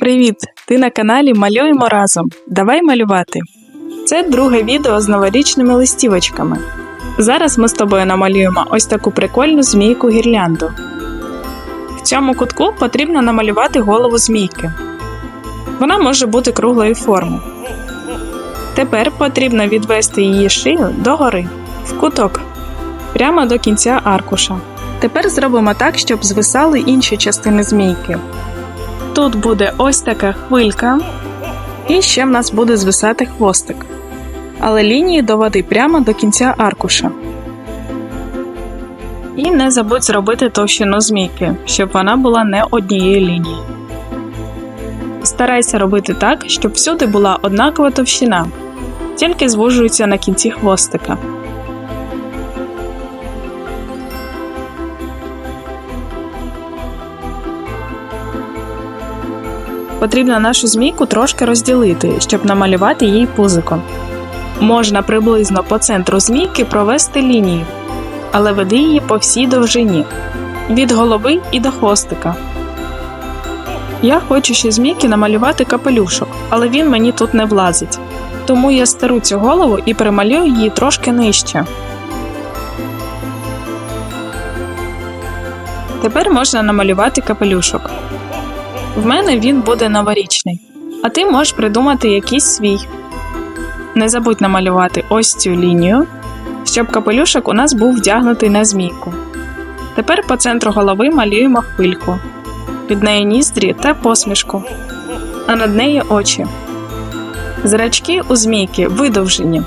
Привіт! Ти на каналі Малюємо разом. Давай малювати. Це друге відео з новорічними листівочками. Зараз ми з тобою намалюємо ось таку прикольну змійку гірлянду. В цьому кутку потрібно намалювати голову змійки. Вона може бути круглої форми. Тепер потрібно відвести її шию догори, в куток, прямо до кінця аркуша. Тепер зробимо так, щоб звисали інші частини змійки. Тут буде ось така хвилька, і ще в нас буде звисати хвостик. Але лінії доводи прямо до кінця аркуша. І не забудь зробити товщину змійки, щоб вона була не однієї лінії. Старайся робити так, щоб всюди була однакова товщина, тільки звужується на кінці хвостика. Потрібно нашу змійку трошки розділити, щоб намалювати їй пузико. Можна приблизно по центру змійки провести лінію, але веди її по всій довжині від голови і до хвостика. Я хочу ще змійки намалювати капелюшок, але він мені тут не влазить. Тому я стару цю голову і перемалюю її трошки нижче. Тепер можна намалювати капелюшок. В мене він буде новорічний, а ти можеш придумати якийсь свій. Не забудь намалювати ось цю лінію, щоб капелюшок у нас був вдягнутий на змійку. Тепер по центру голови малюємо хвильку, під нею ніздрі та посмішку, а над нею очі. Зрачки у змійки видовжені.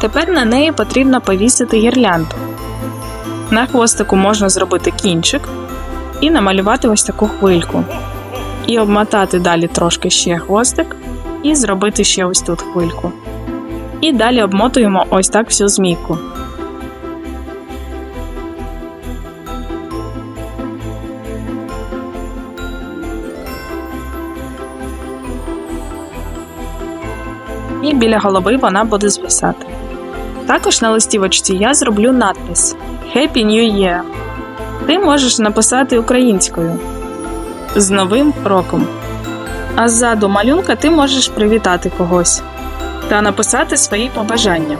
Тепер на неї потрібно повісити гірлянду. На хвостику можна зробити кінчик і намалювати ось таку хвильку і обмотати далі трошки ще хвостик, і зробити ще ось тут хвильку. І далі обмотуємо ось так всю змійку. І біля голови вона буде звисати. Також на листівочці я зроблю надпис Happy New Year. Ти можеш написати українською з Новим роком. А ззаду малюнка ти можеш привітати когось та написати свої побажання.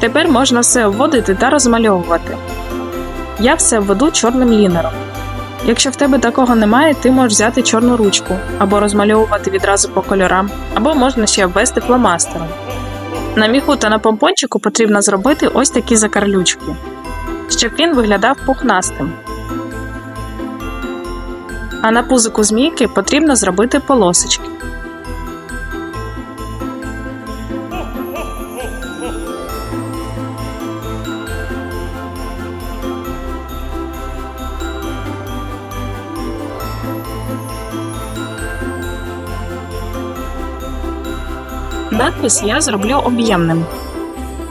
Тепер можна все вводити та розмальовувати. Я все введу чорним лінером. Якщо в тебе такого немає, ти можеш взяти чорну ручку або розмальовувати відразу по кольорам, або можна ще ввести фломастером. На міху та на помпончику потрібно зробити ось такі закарлючки, щоб він виглядав пухнастим. А на пузику змійки потрібно зробити полосочки. Надпис я зроблю об'ємним.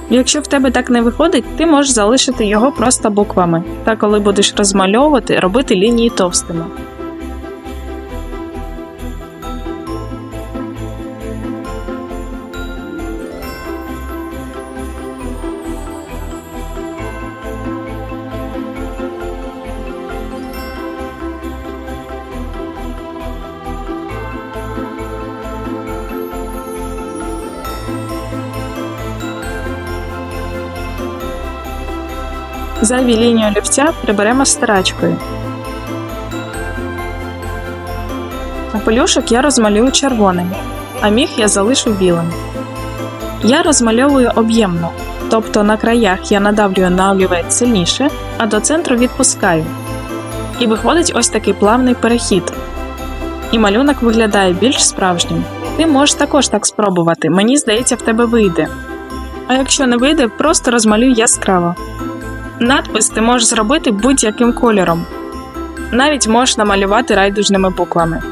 Якщо в тебе так не виходить, ти можеш залишити його просто буквами, та коли будеш розмальовувати, робити лінії товстими. Зайві лінію олівця приберемо стирачкою. Капелюшок я розмалюю червоним, а міг я залишу білим. Я розмальовую об'ємно, тобто на краях я надавлюю на олівець сильніше, а до центру відпускаю. І виходить ось такий плавний перехід. І малюнок виглядає більш справжнім. Ти можеш також так спробувати, мені здається, в тебе вийде. А якщо не вийде, просто розмалюй яскраво. Надпис ти можеш зробити будь-яким кольором. Навіть можеш намалювати райдужними буквами.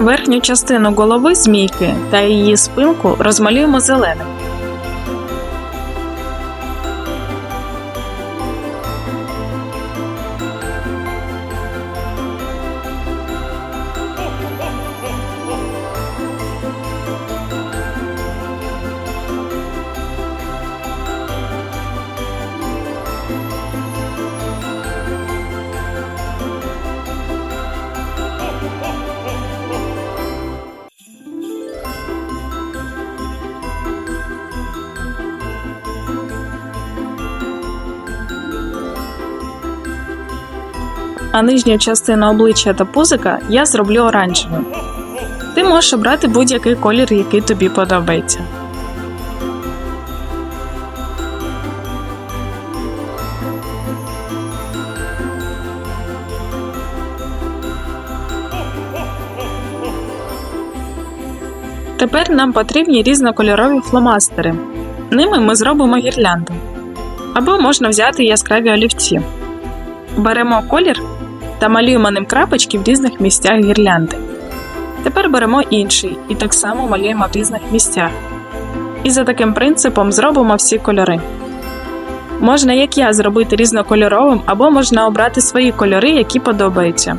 Верхню частину голови змійки та її спинку розмалюємо зеленим. А нижню частину обличчя та пузика я зроблю оранжевим. Ти можеш обрати будь-який колір, який тобі подобається. Тепер нам потрібні різнокольорові фломастери. Ними ми зробимо гірлянду. Або можна взяти яскраві олівці. Беремо колір та малюємо ним крапочки в різних місцях гірлянди. Тепер беремо інший і так само малюємо в різних місцях. І за таким принципом зробимо всі кольори. Можна, як я, зробити різнокольоровим, або можна обрати свої кольори, які подобаються.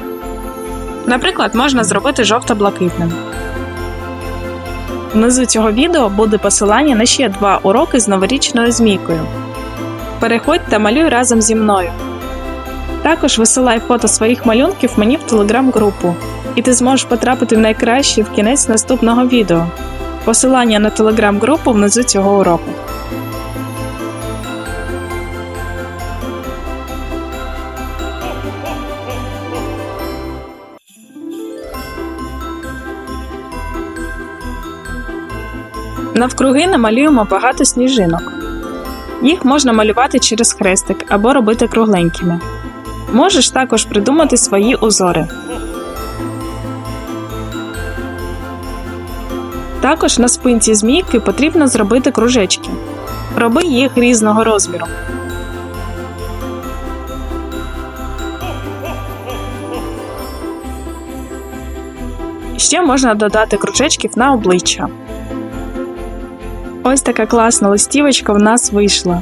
Наприклад, можна зробити жовто-блакитним. Внизу цього відео буде посилання на ще два уроки з новорічною змійкою. Переходь та малюй разом зі мною. Також висилай фото своїх малюнків мені в телеграм-групу, і ти зможеш потрапити в найкращий в кінець наступного відео. Посилання на телеграм-групу внизу цього уроку. Навкруги намалюємо багато сніжинок. Їх можна малювати через хрестик або робити кругленькими. Можеш також придумати свої узори. Також на спинці змійки потрібно зробити кружечки. Роби їх різного розміру. Ще можна додати кружечків на обличчя. Ось така класна листівочка в нас вийшла.